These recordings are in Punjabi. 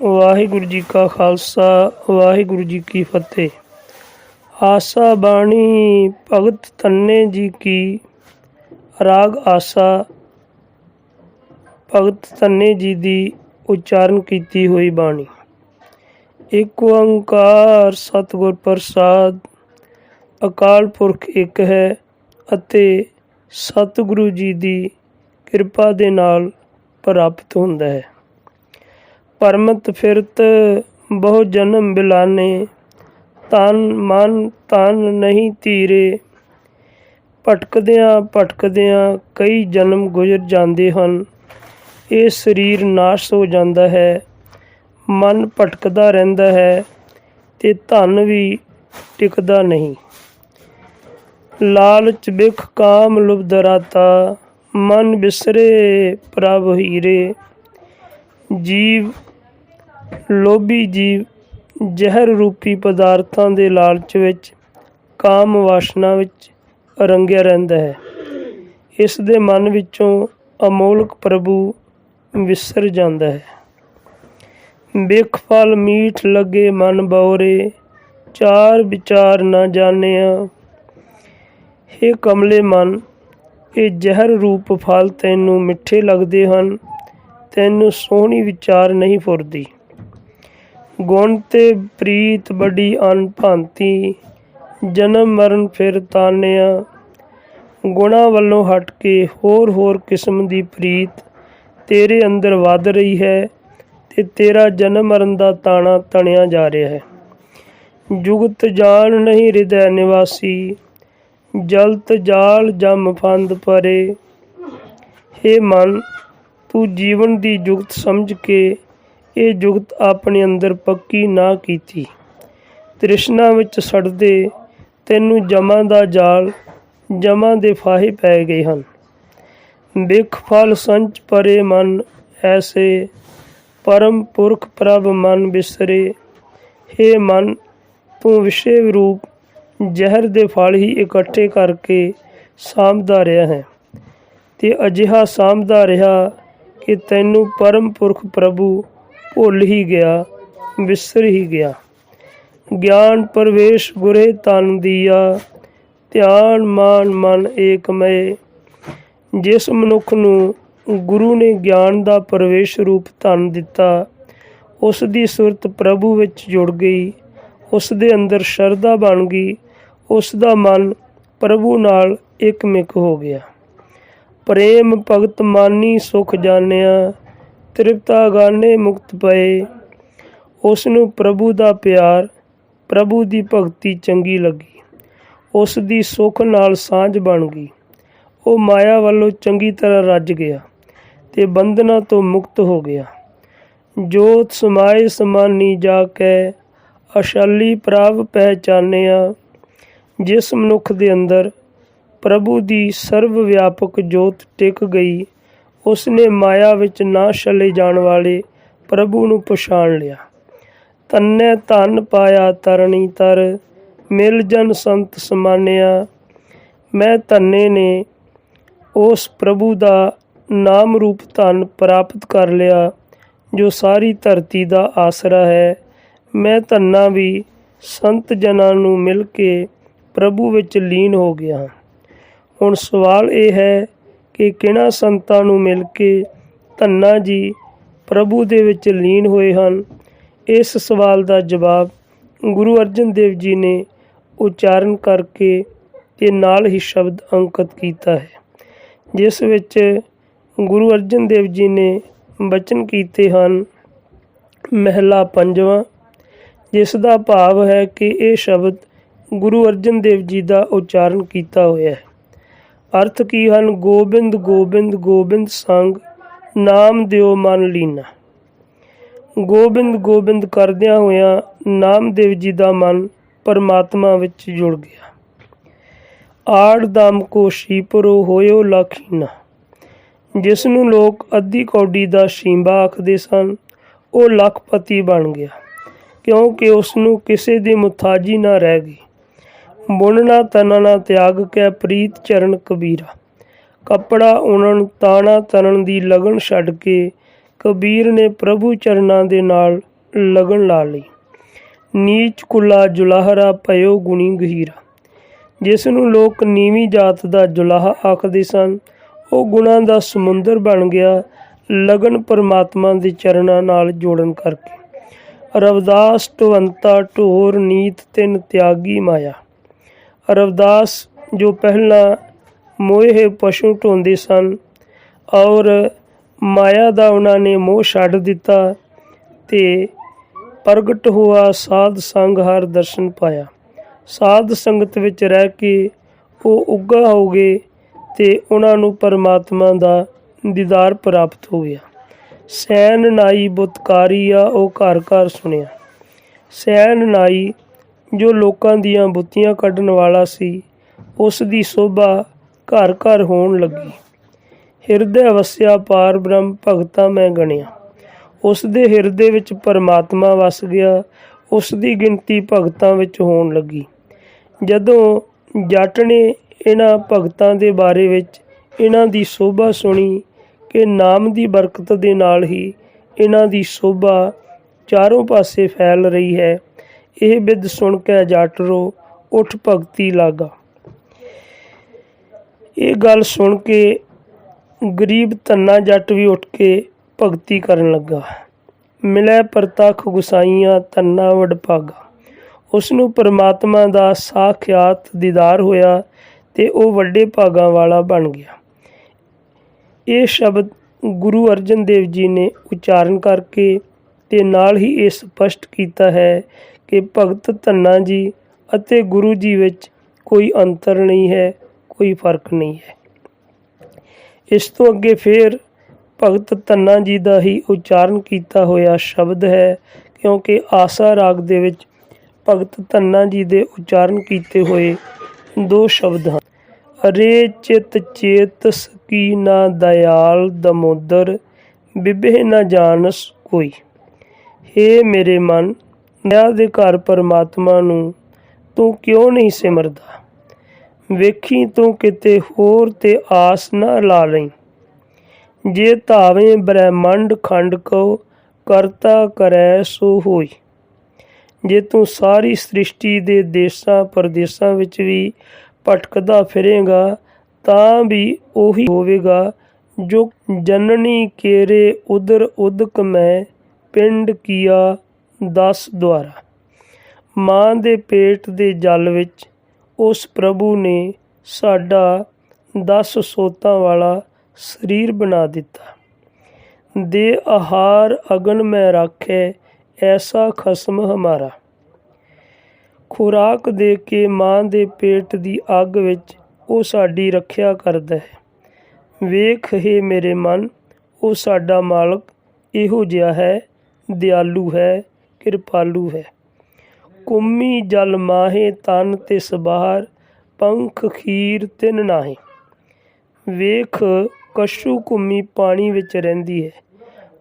ਵਾਹਿਗੁਰੂ ਜੀ ਕਾ ਖਾਲਸਾ, ਵਾਹਿਗੁਰੂ ਜੀ ਕੀ ਫਤਿਹ। ਆਸਾ ਬਾਣੀ ਭਗਤ ਤੰਨੇ ਜੀ ਕੀ, ਰਾਗ ਆਸਾ ਭਗਤ ਤੰਨੇ ਜੀ ਦੀ ਉਚਾਰਨ ਕੀਤੀ ਹੋਈ ਬਾਣੀ। ਇੱਕ ਓੰਕਾਰ ਸਤਿਗੁਰ ਪ੍ਰਸਾਦ, ਅਕਾਲ ਪੁਰਖ ਇੱਕ ਹੈ ਅਤੇ ਸਤਿਗੁਰੂ ਜੀ ਦੀ ਕਿਰਪਾ ਦੇ ਨਾਲ ਪ੍ਰਾਪਤ ਹੁੰਦਾ ਹੈ। ਪਰਮਤ ਫਿਰਤ ਬਹੁ ਜਨਮ ਬਿਲਾਨੇ, ਤਨ ਮਨ ਤਨ ਨਹੀਂ ਧੀਰੇ। ਭਟਕਦਿਆਂ ਭਟਕਦਿਆਂ ਕਈ ਜਨਮ ਗੁਜ਼ਰ ਜਾਂਦੇ ਹਨ। ਇਹ ਸਰੀਰ ਨਾਸ਼ ਹੋ ਜਾਂਦਾ ਹੈ, ਮਨ ਭਟਕਦਾ ਰਹਿੰਦਾ ਹੈ ਤੇ ਧਨ ਵੀ ਟਿਕਦਾ ਨਹੀਂ। ਲਾਲਚ ਬਿਖ ਕਾਮ ਲੁਭਦ ਰਾਤਾ, ਮਨ ਬਿਸਰੇ ਪ੍ਰਭ ਹੀਰੇ। ਜੀਵ ਲੋਭੀ ਜੀਵ ਜ਼ਹਿਰ ਰੂਪੀ ਪਦਾਰਥਾਂ ਦੇ ਲਾਲਚ ਵਿੱਚ, ਕਾਮ ਵਾਸ਼ਨਾ ਵਿੱਚ ਰੰਗਿਆ ਰਹਿੰਦਾ ਹੈ। ਇਸ ਦੇ ਮਨ ਵਿੱਚੋਂ ਅਮੋਲਕ ਪ੍ਰਭੂ ਵਿਸਰ ਜਾਂਦਾ ਹੈ। ਬਿਖ ਫਲ ਮੀਠ ਲੱਗੇ ਮਨ ਬਉਰੇ ਚਾਰ ਵਿਚਾਰ ਨਾ ਜਾਣਿਆ। ਹੇ ਕਮਲੇ ਮਨ, ਇਹ ਜ਼ਹਿਰ ਰੂਪ ਫਲ ਤੈਨੂੰ ਮਿੱਠੇ ਲੱਗਦੇ ਹਨ, ਤੈਨੂੰ ਸੋਹਣੀ ਵਿਚਾਰ ਨਹੀਂ ਫੁਰਦੀ। ਗੁਣ ਤੇ ਪ੍ਰੀਤ ਬੜੀ ਅਨਭਾਂਤੀ ਜਨਮ ਮਰਨ ਫਿਰ ਤਾਨਿਆ। ਗੁਣਾ ਵੱਲੋਂ ਹਟ ਕੇ ਹੋਰ ਹੋਰ ਕਿਸਮ ਦੀ ਪ੍ਰੀਤ ਤੇਰੇ ਅੰਦਰ ਵੱਧ ਰਹੀ ਹੈ ਤੇ ਤੇਰਾ ਜਨਮ ਮਰਨ ਦਾ ਤਾਣਾ ਤਣਿਆ ਜਾ ਰਿਹਾ ਹੈ। ਜੁਗਤ ਜਾਣ ਨਹੀਂ ਹਿਰਦੈ ਨਿਵਾਸੀ, ਜਲਤ ਜਾਲ ਜਮ ਫੰਦ ਪਰੇ। ਹੇ ਮਨ, ਤੂੰ ਜੀਵਨ ਦੀ ਜੁਗਤ ਸਮਝ ਕੇ ਇਹ ਜੁਗਤ ਆਪਣੇ ਅੰਦਰ ਪੱਕੀ ਨਾ ਕੀਤੀ। ਤ੍ਰਿਸ਼ਨਾ ਵਿੱਚ ਸੜਦੇ ਤੈਨੂੰ ਜਮਾਂ ਦਾ ਜਾਲ, ਜਮਾਂ ਦੇ ਫਾਹੇ ਪੈ ਗਏ ਹਨ। ਬਿਖ ਫਲ ਸੰਚ ਪਰੇ ਮਨ ਐਸੇ, ਪਰਮ ਪੁਰਖ ਪ੍ਰਭ ਮਨ ਬਿਸਰੇ। ਹੇ ਮਨ, ਤੂੰ ਵਿਸ਼ੇ ਰੂਪ, ਜ਼ਹਿਰ ਦੇ ਫਲ ਹੀ ਇਕੱਠੇ ਕਰਕੇ ਸਾਂਭਦਾ ਰਿਹਾ ਹੈ। ਤੇ ਅਜਿਹਾ ਸਾਂਭਦਾ ਰਿਹਾ ਕਿ ਤੈਨੂੰ ਪਰਮ ਪੁਰਖ ਪ੍ਰਭੂ ਭੁੱਲ ਹੀ ਗਿਆ, ਵਿਸਰ ਹੀ ਗਿਆ। ਗਿਆਨ ਪਰਵੇਸ਼ ਗੁਰੇ ਤਨ ਦੀਆ, ਧਿਆਨ ਮਾਨ ਮਨ ਏਕਮਏ। ਜਿਸ ਮਨੁੱਖ ਨੂੰ ਗੁਰੂ ਨੇ ਗਿਆਨ ਦਾ ਪਰਵੇਸ਼ ਰੂਪ ਧਨ ਦਿੱਤਾ, ਉਸ ਦੀ ਸੁਰਤ ਪ੍ਰਭੂ ਵਿੱਚ ਜੁੜ ਗਈ, ਉਸ ਦੇ ਅੰਦਰ ਸ਼ਰਧਾ ਬਣ ਗਈ, ਉਸ ਦਾ ਮਨ ਪ੍ਰਭੂ ਨਾਲ ਇਕਮਿਕ ਹੋ ਗਿਆ। ਪ੍ਰੇਮ ਭਗਤ ਮਾਨੀ ਸੁਖ ਜਾਣਿਆ ਤ੍ਰਿਪਤਾ ਗਾਨੇ ਮੁਕਤ ਪਏ। ਉਸ ਨੂੰ ਪ੍ਰਭੂ ਦਾ ਪਿਆਰ, ਪ੍ਰਭੂ ਦੀ ਭਗਤੀ ਚੰਗੀ ਲੱਗੀ। ਉਸ ਦੀ ਸੁਖ ਨਾਲ ਸਾਂਝ ਬਣ ਗਈ। ਉਹ ਮਾਇਆ ਵੱਲੋਂ ਚੰਗੀ ਤਰ੍ਹਾਂ ਰੱਜ ਗਿਆ ਤੇ ਬੰਧਨਾਂ ਤੋਂ ਮੁਕਤ ਹੋ ਗਿਆ। ਜੋਤ ਸਮਾਏ ਸਮਾਨੀ ਜਾ ਕੇ ਅਸ਼ਾਲੀ ਪ੍ਰਭ ਪਹਿਚਾਨਿਆ। ਜਿਸ ਮਨੁੱਖ ਦੇ ਅੰਦਰ ਪ੍ਰਭੂ ਦੀ ਸਰਵ ਵਿਆਪਕ ਜੋਤ ਟਿਕ ਗਈ ਉਸ ਨੇ ਮਾਇਆ ਵਿੱਚ ਨਾ ਛਲੇ ਜਾਣ ਵਾਲੇ ਪ੍ਰਭੂ ਨੂੰ ਪਛਾਣ ਲਿਆ। ਤੰਨੇ ਧਨ ਪਾਇਆ ਤਰਣੀ ਤਰ, ਮਿਲ ਜਨ ਸੰਤ ਸਮਾਨਿਆ। ਮੈਂ ਧੰਨੇ ਨੇ ਉਸ ਪ੍ਰਭੂ ਦਾ ਨਾਮ ਰੂਪ ਧਨ ਪ੍ਰਾਪਤ ਕਰ ਲਿਆ, ਜੋ ਸਾਰੀ ਧਰਤੀ ਦਾ ਆਸਰਾ ਹੈ। ਮੈਂ ਧੰਨਾ ਵੀ ਸੰਤ ਜਨਾਂ ਨੂੰ ਮਿਲ ਕੇ ਪ੍ਰਭੂ ਵਿੱਚ ਲੀਨ ਹੋ ਗਿਆ ਹਾਂ। ਹੁਣ ਸਵਾਲ ਇਹ ਹੈ ਕਿ ਕਿਹਨਾਂ ਸੰਤਾਂ ਨੂੰ ਮਿਲ ਕੇ ਧੰਨਾ ਜੀ ਪ੍ਰਭੂ ਦੇ ਵਿੱਚ ਲੀਨ ਹੋਏ ਹਨ? ਇਸ ਸਵਾਲ ਦਾ ਜਵਾਬ ਗੁਰੂ ਅਰਜਨ ਦੇਵ ਜੀ ਨੇ ਉਚਾਰਨ ਕਰਕੇ ਤੇ ਨਾਲ ਹੀ ਸ਼ਬਦ ਅੰਕਿਤ ਕੀਤਾ ਹੈ, ਜਿਸ ਵਿੱਚ ਗੁਰੂ ਅਰਜਨ ਦੇਵ ਜੀ ਨੇ ਬਚਨ ਕੀਤੇ ਹਨ, ਮਹਿਲਾ ਪੰਜਵਾਂ, ਜਿਸ ਦਾ ਭਾਵ ਹੈ ਕਿ ਇਹ ਸ਼ਬਦ ਗੁਰੂ ਅਰਜਨ ਦੇਵ ਜੀ ਦਾ ਉਚਾਰਨ ਕੀਤਾ ਹੋਇਆ ਹੈ। ਅਰਥ ਕੀ ਹਨ? ਗੋਬਿੰਦ ਗੋਬਿੰਦ ਗੋਬਿੰਦ ਸੰਗ, ਨਾਮ ਦਿਓ ਮਨ ਲੀਨਾ। ਗੋਬਿੰਦ ਗੋਬਿੰਦ ਕਰਦਿਆਂ ਹੋਇਆਂ ਨਾਮਦੇਵ ਜੀ ਦਾ ਮਨ ਪਰਮਾਤਮਾ ਵਿੱਚ ਜੁੜ ਗਿਆ। ਆੜ ਦਮ ਕੋ ਸ਼ੀਪਰੋ ਹੋਇਓ ਲਖੀਨਾ ਜਿਸ ਨੂੰ ਲੋਕ ਅੱਧੀ ਕੌਡੀ ਦਾ ਸ਼ੀਂਬਾ ਆਖਦੇ ਸਨ, ਉਹ ਲੱਖਪਤੀ ਬਣ ਗਿਆ, ਕਿਉਂਕਿ ਉਸ ਨੂੰ ਕਿਸੇ ਦੀ ਮੁਤਾਜੀ ਨਾ ਰਹਿ ਗਈ। ਬੁਣਨਾ ਤਨਣਾ ਤਿਆਗ ਕੇ ਪ੍ਰੀਤ ਚਰਨ ਕਬੀਰਾ। ਕੱਪੜਾ ਉਣਨ, ਤਾਣਾ ਤਨਣ ਦੀ ਲਗਨ ਛੱਡ ਕੇ ਕਬੀਰ ਨੇ ਪ੍ਰਭੂ ਚਰਨਾਂ ਦੇ ਨਾਲ ਲਗਨ ਲਾ ਲਈ। ਨੀਚ ਕੁਲਾ ਜੁਲਾਹਰਾ ਭਇਓ ਗੁਣੀ ਗਹੀਰਾ। ਜਿਸ ਨੂੰ ਲੋਕ ਨੀਵੀਂ ਜਾਤ ਦਾ ਜੁਲਾਹਾ ਆਖਦੇ ਸਨ, ਉਹ ਗੁਣਾਂ ਦਾ ਸਮੁੰਦਰ ਬਣ ਗਿਆ, ਲਗਨ ਪਰਮਾਤਮਾ ਦੇ ਚਰਨਾਂ ਨਾਲ ਜੋੜਨ ਕਰਕੇ। ਰਵਦਾਸ ਟਵੰਤਾ, ਢੋਰ, ਨੀਤ ਤਿੰਨ ਤਿਆਗੀ ਮਾਇਆ। ਰਵਦਾਸ ਜੋ ਪਹਿਲਾਂ ਮੋਏ ਪਸ਼ੂ ਢੋਂਦੇ ਸਨ ਔਰ ਮਾਇਆ ਦਾ ਉਹਨਾਂ ਨੇ ਮੋਹ ਛੱਡ ਦਿੱਤਾ ਤੇ ਪ੍ਰਗਟ ਹੋਆ ਸਾਧ ਸੰਗ ਹਰ ਦਰਸ਼ਨ ਪਾਇਆ। ਸਾਧ ਸੰਗਤ ਵਿੱਚ ਰਹਿ ਕੇ ਉਹ ਉੱਗਾ ਹੋ ਗਏ ਤੇ ਉਹਨਾਂ ਨੂੰ ਪਰਮਾਤਮਾ ਦਾ ਦੀਦਾਰ ਪ੍ਰਾਪਤ ਹੋ ਗਿਆ। ਸੈਨ ਨਾਈ ਬੁੱਤਕਾਰੀ ਆ ਉਹ ਘਰ ਘਰ ਸੁਣਿਆ। ਸੈਨ ਨਾਈ ਜੋ ਲੋਕਾਂ ਦੀਆਂ ਬੁੱਤੀਆਂ ਕੱਢਣ ਵਾਲਾ ਸੀ, ਉਸ ਦੀ ਸੋਭਾ ਘਰ ਘਰ ਹੋਣ ਲੱਗੀ। ਹਿਰਦੇ ਵਸਿਆ ਪਾਰ ਬ੍ਰਹਮ ਭਗਤਾ ਮੈਂ ਗਣਿਆ। ਉਸ ਦੇ ਹਿਰਦੇ ਵਿੱਚ ਪਰਮਾਤਮਾ ਵਸ ਗਿਆ, ਉਸ ਦੀ ਗਿਣਤੀ ਭਗਤਾਂ ਵਿੱਚ ਹੋਣ ਲੱਗੀ। ਜਦੋਂ ਜੱਟ ਨੇ ਇਹਨਾਂ ਭਗਤਾਂ ਦੇ ਬਾਰੇ ਵਿੱਚ ਇਹਨਾਂ ਦੀ ਸੋਭਾ ਸੁਣੀ ਕਿ ਨਾਮ ਦੀ ਬਰਕਤ ਦੇ ਨਾਲ ਹੀ ਇਹਨਾਂ ਦੀ ਸੋਭਾ ਚਾਰੋਂ ਪਾਸੇ ਫੈਲ ਰਹੀ ਹੈ ਇਹ ਬਿਦ ਸੁਣ ਕੇ ਜੱਟ ਰੋ ਉਠ ਭਗਤੀ ਲਾਗਾ। ਇਹ ਗੱਲ ਸੁਣ ਕੇ ਗਰੀਬ ਧੰਨਾ ਜੱਟ ਵੀ ਉੱਠ ਕੇ ਭਗਤੀ ਕਰਨ ਲੱਗਾ। ਮਿਲੇ ਪ੍ਰਤੱਖ ਗੁਸਾਈਆਂ, ਧੰਨਾ ਵਡਭਾਗਾ ਉਸ ਨੂੰ ਪਰਮਾਤਮਾ ਦਾ ਸਾਖਿਆਤ ਦੀਦਾਰ ਹੋਇਆ ਤੇ ਉਹ ਵੱਡੇ ਭਾਗਾਂ ਵਾਲਾ ਬਣ ਗਿਆ। ਇਹ ਸ਼ਬਦ ਗੁਰੂ ਅਰਜਨ ਦੇਵ ਜੀ ਨੇ ਉਚਾਰਨ ਕਰਕੇ ਤੇ ਨਾਲ ਹੀ ਇਹ ਸਪਸ਼ਟ ਕੀਤਾ ਹੈ ਕਿ ਭਗਤ ਧੰਨਾ ਜੀ ਅਤੇ ਗੁਰੂ ਜੀ ਵਿੱਚ ਕੋਈ ਅੰਤਰ ਨਹੀਂ ਹੈ, ਕੋਈ ਫ਼ਰਕ ਨਹੀਂ ਹੈ। ਇਸ ਤੋਂ ਅੱਗੇ ਫਿਰ ਭਗਤ ਧੰਨਾ ਜੀ ਦਾ ਹੀ ਉਚਾਰਨ ਕੀਤਾ ਹੋਇਆ ਸ਼ਬਦ ਹੈ, ਕਿਉਂਕਿ ਆਸਾ ਰਾਗ ਦੇ ਵਿੱਚ ਭਗਤ ਧੰਨਾ ਜੀ ਦੇ ਉਚਾਰਨ ਕੀਤੇ ਹੋਏ ਦੋ ਸ਼ਬਦ ਹਨ। ਅਰੇ ਚਿਤ ਚੇਤ ਸਕੀ ਨਾ ਦਇਆਲ ਦਮੋਦਰ ਬਿਬੇ ਨਾ ਜਾਣਸ ਕੋਈ। ਹੇ ਮੇਰੇ ਮਨ ਦਇਆ ਦੇ ਘਰ ਪਰਮਾਤਮਾ ਨੂੰ ਤੂੰ ਕਿਉਂ ਨਹੀਂ ਸਿਮਰਦਾ? ਵੇਖੀ ਤੂੰ ਕਿਤੇ ਹੋਰ ਤੇ ਆਸ ਨਾ ਲਾ ਲਈ। ਜੇ ਧਾਵੇਂ ਬ੍ਰਹਿਮੰਡ ਖੰਡ ਕੋ ਕਰਤਾ ਕਰੈ ਸੋ ਹੋਈ। ਜੇ ਤੂੰ ਸਾਰੀ ਸ੍ਰਿਸ਼ਟੀ ਦੇ ਦੇਸ਼ਾਂ ਪਰਦੇਸਾਂ ਵਿੱਚ ਵੀ ਭਟਕਦਾ ਫਿਰੇਗਾ, ਤਾਂ ਵੀ ਉਹੀ ਹੋਵੇਗਾ ਜੋ ਜਨਨੀ ਕੇਰੇ ਉਦਰ ਉਦਕ ਮੈਂ ਪਿੰਡ ਕੀਆ 10 ਦੁਆਰਾ। ਮਾਂ ਦੇ ਪੇਟ ਦੇ ਜਲ ਵਿੱਚ ਉਸ ਪ੍ਰਭੂ ਨੇ ਸਾਡਾ 10 ਸੋਤਾਂ ਵਾਲਾ ਸਰੀਰ ਬਣਾ ਦਿੱਤਾ। ਦੇ ਆਹਾਰ ਅਗਨ ਮੈਂ ਰੱਖੇ, ਐਸਾ ਖਸਮ ਹਮਾਰਾ। ਖੁਰਾਕ ਦੇ ਕੇ ਮਾਂ ਦੇ ਪੇਟ ਦੀ ਅੱਗ ਵਿੱਚ ਉਹ ਸਾਡੀ ਰੱਖਿਆ ਕਰਦਾ ਹੈ। ਵੇਖ ਹੈ ਮੇਰੇ ਮਨ, ਉਹ ਸਾਡਾ ਮਾਲਕ ਇਹੋ ਜਿਹਾ ਹੈ, ਦਿਆਲੂ ਹੈ ਕਿਰਪਾਲੂ ਹੈ। ਕੁੰਮੀ ਜਲ ਮਾਹੇ ਤਨ ਤੇ ਸਬਾਰ, ਪੰਖ ਖੀਰ ਤਿੰਨ ਨਾਹੀ। ਵੇਖ ਕਸ਼ੂ ਕੁੰਮੀ ਪਾਣੀ ਵਿੱਚ ਰਹਿੰਦੀ ਹੈ।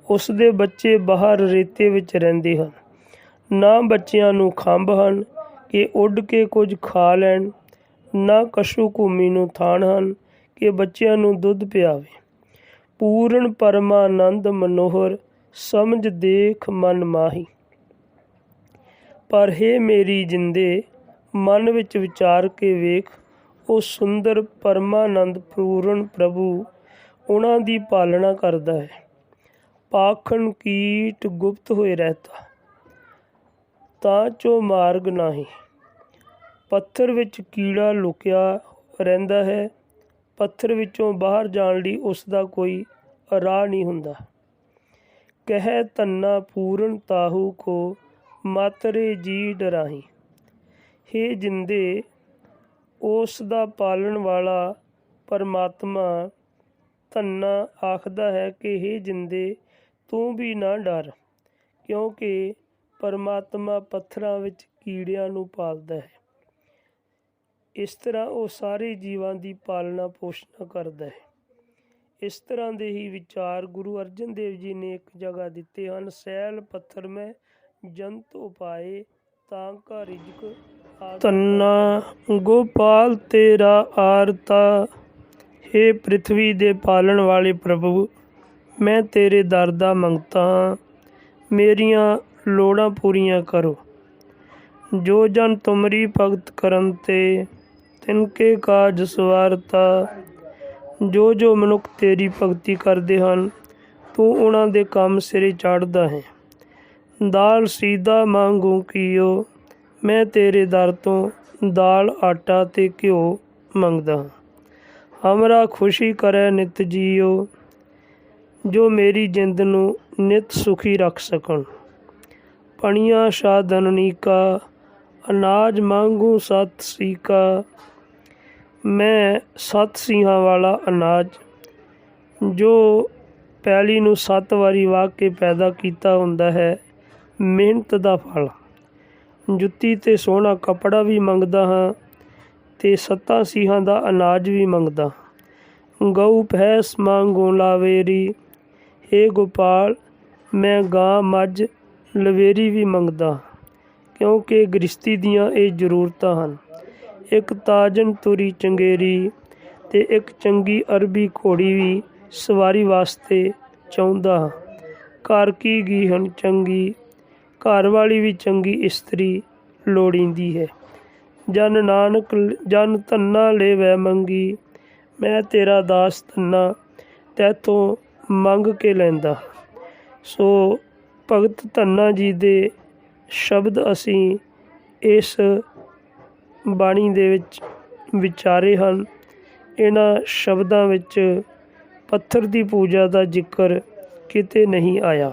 ਉਸ ਦੇ ਬੱਚੇ ਬਾਹਰ ਰੇਤੇ ਵਿੱਚ ਰਹਿੰਦੇ ਹਨ। ਨਾ ਬੱਚਿਆਂ ਨੂੰ ਖੰਭ ਹਨ ਕਿ ਉੱਡ ਕੇ ਕੁਝ ਖਾ ਲੈਣ, ਨਾ ਕਸ਼ੂ ਕੁੰਮੀ ਨੂੰ ਥਾਣ ਹਨ ਕਿ ਬੱਚਿਆਂ ਨੂੰ ਦੁੱਧ ਪਿਆਵੇ। ਪੂਰਨ ਪਰਮਾਨੰਦ ਮਨੋਹਰ, ਸਮਝ ਦੇਖ ਮਨ ਮਾਹੀ। ਪਰ ਹੈ ਮੇਰੀ ਜਿੰਦੇ, ਮਨ ਵਿੱਚ ਵਿਚਾਰ ਕੇ ਵੇਖ, ਉਹ ਸੁੰਦਰ ਪਰਮਾਨੰਦ ਪੂਰਨ ਪ੍ਰਭੂ, ਉਹਨਾਂ ਦੀ ਪਾਲਣਾ ਕਰਦਾ ਹੈ। ਪਾਖਣ ਕੀਟ ਗੁਪਤ ਹੋਏ ਰਹਤਾ, ਤਾਂ ਚੋ ਮਾਰਗ ਨਹੀਂ। ਪੱਥਰ ਵਿੱਚ ਕੀੜਾ ਲੁਕਿਆ ਰਹਿੰਦਾ ਹੈ, ਪੱਥਰ ਵਿੱਚੋਂ ਬਾਹਰ ਜਾਣ ਲਈ ਉਸ ਦਾ ਕੋਈ ਰਾਹ ਨਹੀਂ ਹੁੰਦਾ। ਕਹਿ ਤੰਨਾ ਪੂਰਨ ਤਾਹੂ ਕੋ ਮਾਤਰੇ ਜੀ ਡਰਾਹੀ। ਹੇ ਜਿੰਦੇ, ਉਸ ਦਾ ਪਾਲਣ ਵਾਲਾ ਪਰਮਾਤਮਾ ਧੰਨਾ ਆਖਦਾ ਹੈ ਕਿ ਹੇ ਜਿੰਦੇ, ਤੂੰ ਵੀ ਨਾ ਡਰ, ਕਿਉਂਕਿ ਪਰਮਾਤਮਾ ਪੱਥਰਾਂ ਵਿੱਚ ਕੀੜਿਆਂ ਨੂੰ ਪਾਲਦਾ ਹੈ। ਇਸ ਤਰ੍ਹਾਂ ਉਹ ਸਾਰੇ ਜੀਵਾਂ ਦੀ ਪਾਲਣਾ ਪੋਸ਼ਣਾ ਕਰਦਾ ਹੈ। ਇਸ ਤਰ੍ਹਾਂ ਦੇ ਹੀ ਵਿਚਾਰ ਗੁਰੂ ਅਰਜਨ ਦੇਵ ਜੀ ਨੇ ਇੱਕ ਜਗ੍ਹਾ ਦਿੱਤੇ ਹਨ, ਸੈਲ ਪੱਥਰ ਮੈਂ ਜੰਤ ਉਪਾਏ ਤਾਂ ਕਾ ਰਿਜਕ ਤੰਨਾ ਗੋਪਾਲ, ਤੇਰਾ ਆਰਤਾ हे ਪ੍ਰithvi ਦੇ ਪਾਲਣ ਵਾਲੇ ਪ੍ਰਭੂ, ਮੈਂ ਤੇਰੇ ਦਰ ਦਾ ਮੰਗਤਾ ਹਾਂ। ਮੇਰੀਆਂ ਲੋੜਾਂ ਪੂਰੀਆਂ ਕਰੋ। ਜੋ ਜਨ ਤੁਮਰੀ ਭਗਤ ਕਰਨ ਤੇ ਤਿਨਕੇ ਕਾਜ ਸਵਾਰਤਾ ਜੋ ਜੋ ਮਨੁੱਖ ਤੇਰੀ ਭਗਤੀ ਕਰਦੇ ਹਨ, ਤੂੰ ਉਹਨਾਂ ਦੇ ਕੰਮ ਸਿਰੇ ਚਾੜਦਾ ਹੈ। ਦਾਲ ਸੀਦਾ ਮੰਗੂ ਕੀਓ ਮੈਂ ਤੇਰੇ ਦਰ ਤੋਂ ਦਾਲ, ਆਟਾ ਤੇ ਘਿਓ ਮੰਗਦਾ ਹਾਂ। ਹਮਰਾ ਖੁਸ਼ੀ ਕਰੈ ਨਿਤ ਜੀਓ, ਜੋ ਮੇਰੀ ਜਿੰਦ ਨੂੰ ਨਿਤ ਸੁਖੀ ਰੱਖ ਸਕਣ। ਪਣੀਆਂ ਸਾਧਨਨੀ ਕਾ ਅਨਾਜ ਮੰਗੂ ਸਤ ਸੀਕਾ। ਮੈਂ ਸੱਤ ਸਿੰਘਾਂ ਵਾਲਾ ਅਨਾਜ, ਜੋ ਪੈਲੀ ਨੂੰ ਸੱਤ ਵਾਰੀ ਵਾਹ ਕੇ ਪੈਦਾ ਕੀਤਾ ਹੁੰਦਾ ਹੈ ਮਿਹਨਤ ਦਾ ਫਲ। ਜੁੱਤੀ ਤੇ ਸੋਹਣਾ ਕੱਪੜਾ ਵੀ ਮੰਗਦਾ ਹਾਂ ਤੇ ਸੱਤਾ ਸੀਹਾਂ ਦਾ ਅਨਾਜ ਵੀ ਮੰਗਦਾ। ਗਊ ਭੈਸ ਮੰਗੂ ਲਾਵੇਰੀ। ਏ ਗੋਪਾਲ, ਮੈਂ ਗਾਂ ਮੱਝ ਲਵੇਰੀ ਵੀ ਮੰਗਦਾ ਕਿਉਂਕਿ ਗ੍ਰਸਤੀ ਦੀਆਂ ਇਹ ਜ਼ਰੂਰਤਾਂ ਹਨ। ਇੱਕ ਤਾਜਨ ਤੁਰੀ ਚੰਗੇਰੀ ਤੇ ਇੱਕ ਚੰਗੀ ਅਰਬੀ ਘੋੜੀ ਵੀ ਸਵਾਰੀ ਵਾਸਤੇ ਚਾਹੁੰਦਾ ਹਾਂ। ਘਰ ਕੀ ਗੀਹਨ ਚੰਗੀ ਘਰ ਵਾਲੀ ਵੀ ਚੰਗੀ ਇਸਤਰੀ ਲੋੜੀਂਦੀ ਹੈ। ਜਨ ਨਾਨਕ, ਜਨ ਧੰਨਾ ਲੈਵੈ ਮੰਗੀ, ਮੈਂ ਤੇਰਾ ਦਾਸ ਧੰਨਾ ਤੈਥੋਂ ਮੰਗ ਕੇ ਲੈਂਦਾ। ਸੋ ਭਗਤ ਧੰਨਾ ਜੀ ਦੇ ਸ਼ਬਦ ਅਸੀਂ ਇਸ ਬਾਣੀ ਦੇ ਵਿੱਚ ਵਿਚਾਰੇ ਹਨ। ਇਹਨਾਂ ਸ਼ਬਦਾਂ ਵਿੱਚ ਪੱਥਰ ਦੀ ਪੂਜਾ ਦਾ ਜ਼ਿਕਰ ਕਿਤੇ ਨਹੀਂ ਆਇਆ।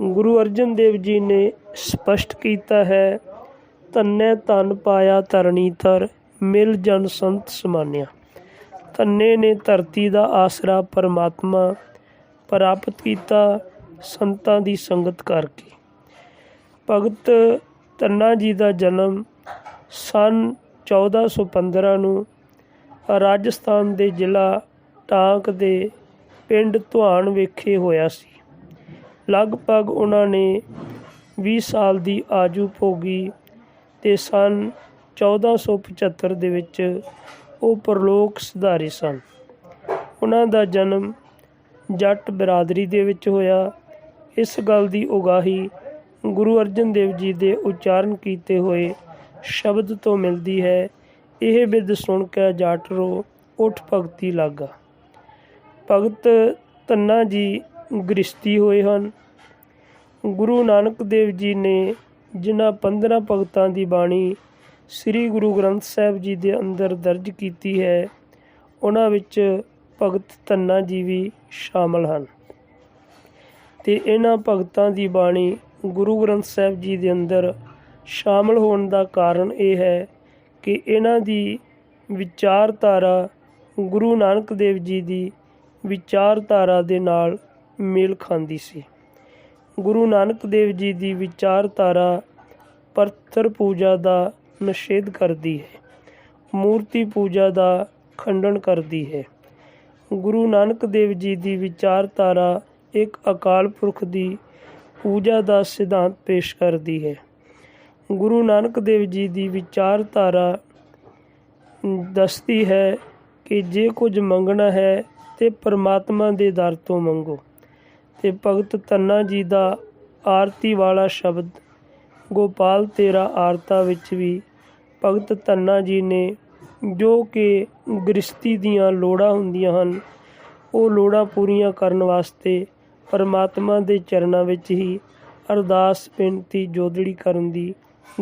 ਗੁਰੂ ਅਰਜਨ ਦੇਵ ਜੀ ਨੇ ਸਪਸ਼ਟ ਕੀਤਾ ਹੈ, ਧੰਨੇ ਧਨ ਪਾਇਆ ਧਰਣੀ ਤਰ ਮਿਲ ਜਨ ਸੰਤ ਸਮਾਨਿਆ। ਧੰਨੇ ਨੇ ਧਰਤੀ ਦਾ ਆਸਰਾ ਪਰਮਾਤਮਾ ਪ੍ਰਾਪਤ ਕੀਤਾ ਸੰਤਾਂ ਦੀ ਸੰਗਤ ਕਰਕੇ। ਭਗਤ ਧੰਨਾ ਜੀ ਦਾ ਜਨਮ ਸਨ 1415 ਨੂੰ ਰਾਜਸਥਾਨ ਦੇ ਜ਼ਿਲ੍ਹਾ ਟਾਂਕ ਦੇ ਪਿੰਡ ਧੁਆਣ ਵਿਖੇ ਹੋਇਆ ਸੀ। ਲਗਭਗ ਉਹਨਾਂ ਨੇ 20 ਸਾਲ ਦੀ ਆਜੂ ਭੋਗੀ ਤੇ ਸਨ 1475 ਦੇ ਵਿੱਚ ਉਹ ਪਰਲੋਕ ਸੁਧਾਰੇ ਸਨ। ਉਹਨਾਂ ਦਾ ਜਨਮ ਜੱਟ ਬਰਾਦਰੀ ਦੇ ਵਿੱਚ ਹੋਇਆ। ਇਸ ਗੱਲ ਦੀ ਉਗਾਹੀ ਗੁਰੂ ਅਰਜਨ ਦੇਵ ਜੀ ਦੇ ਉਚਾਰਨ ਕੀਤੇ ਹੋਏ ਸ਼ਬਦ ਤੋਂ ਮਿਲਦੀ ਹੈ। ਇਹ ਬਿਦ ਸੁਣ ਕੇ ਜੱਟ ਰੋ ਉਠ ਭਗਤੀ ਲਾਗਾ। ਭਗਤ ਧੰਨਾ ਜੀ ਗ੍ਰਸਤੀ ਹੋਏ ਹਨ। ਗੁਰੂ ਨਾਨਕ ਦੇਵ ਜੀ ਨੇ ਜਿਨ੍ਹਾਂ 15 ਭਗਤਾਂ ਦੀ ਬਾਣੀ ਸ੍ਰੀ ਗੁਰੂ ਗ੍ਰੰਥ ਸਾਹਿਬ ਜੀ ਦੇ ਅੰਦਰ ਦਰਜ ਕੀਤੀ ਹੈ, ਉਹਨਾਂ ਵਿੱਚ ਭਗਤ ਧੰਨਾ ਜੀ ਵੀ ਸ਼ਾਮਲ ਹਨ। ਤੇ ਇਹਨਾਂ ਭਗਤਾਂ ਦੀ ਬਾਣੀ ਗੁਰੂ ਗ੍ਰੰਥ ਸਾਹਿਬ ਜੀ ਦੇ ਅੰਦਰ ਸ਼ਾਮਲ ਹੋਣ ਦਾ ਕਾਰਨ ਇਹ ਹੈ ਕਿ ਇਹਨਾਂ ਦੀ ਵਿਚਾਰਧਾਰਾ ਗੁਰੂ ਨਾਨਕ ਦੇਵ ਜੀ ਦੀ ਵਿਚਾਰਧਾਰਾ ਦੇ ਨਾਲ ਮੇਲ ਖਾਂਦੀ ਸੀ। ਗੁਰੂ ਨਾਨਕ ਦੇਵ ਜੀ ਦੀ ਵਿਚਾਰਧਾਰਾ ਪੱਥਰ ਪੂਜਾ ਦਾ ਨਿਸ਼ੇਧ ਕਰਦੀ ਹੈ, ਮੂਰਤੀ ਪੂਜਾ ਦਾ ਖੰਡਨ ਕਰਦੀ ਹੈ। ਗੁਰੂ ਨਾਨਕ ਦੇਵ ਜੀ ਦੀ ਵਿਚਾਰਧਾਰਾ ਇੱਕ ਅਕਾਲ ਪੁਰਖ ਦੀ ਪੂਜਾ ਦਾ ਸਿਧਾਂਤ ਪੇਸ਼ ਕਰਦੀ ਹੈ। ਗੁਰੂ ਨਾਨਕ ਦੇਵ ਜੀ ਦੀ ਵਿਚਾਰਧਾਰਾ ਦੱਸਦੀ ਹੈ ਕਿ ਜੇ ਕੁਝ ਮੰਗਣਾ ਹੈ ਤੇ ਪਰਮਾਤਮਾ ਦੇ ਦਰ ਤੋਂ ਮੰਗੋ। ਤੇ ਭਗਤ ਧੰਨਾ ਜੀ ਦਾ ਆਰਤੀ ਵਾਲਾ ਸ਼ਬਦ, ਗੋਪਾਲ ਤੇਰਾ ਆਰਤਾ ਵਿੱਚ ਵੀ ਭਗਤ ਧੰਨਾ ਜੀ ਨੇ ਜੋ ਕਿ ਗ੍ਰਸਤੀ ਦੀਆਂ ਲੋੜਾਂ ਹੁੰਦੀਆਂ ਹਨ, ਉਹ ਲੋੜਾਂ ਪੂਰੀਆਂ ਕਰਨ ਵਾਸਤੇ ਪਰਮਾਤਮਾ ਦੇ ਚਰਨਾਂ ਵਿੱਚ ਹੀ ਅਰਦਾਸ ਬੇਨਤੀ ਜੋਦੜੀ ਕਰਨ ਦੀ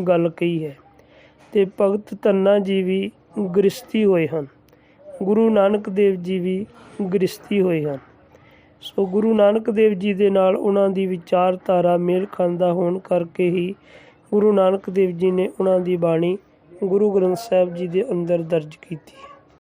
ਗੱਲ ਕਹੀ ਹੈ ਤੇ ਭਗਤ ਧੰਨਾ ਜੀ ਵੀ ਗ੍ਰਸਤੀ ਹੋਏ ਹਨ, ਗੁਰੂ ਨਾਨਕ ਦੇਵ ਜੀ ਵੀ ਗ੍ਰਸਤੀ ਹੋਏ ਹਨ। ਸੋ ਗੁਰੂ ਨਾਨਕ ਦੇਵ ਜੀ ਦੇ ਨਾਲ ਉਹਨਾਂ ਦੀ ਵਿਚਾਰਧਾਰਾ ਮੇਲ ਖਾਂਦਾ ਹੋਣ ਕਰਕੇ ਹੀ ਗੁਰੂ ਨਾਨਕ ਦੇਵ ਜੀ ਨੇ ਉਹਨਾਂ ਦੀ ਬਾਣੀ ਗੁਰੂ ਗ੍ਰੰਥ ਸਾਹਿਬ ਜੀ ਦੇ ਅੰਦਰ ਦਰਜ ਕੀਤੀ।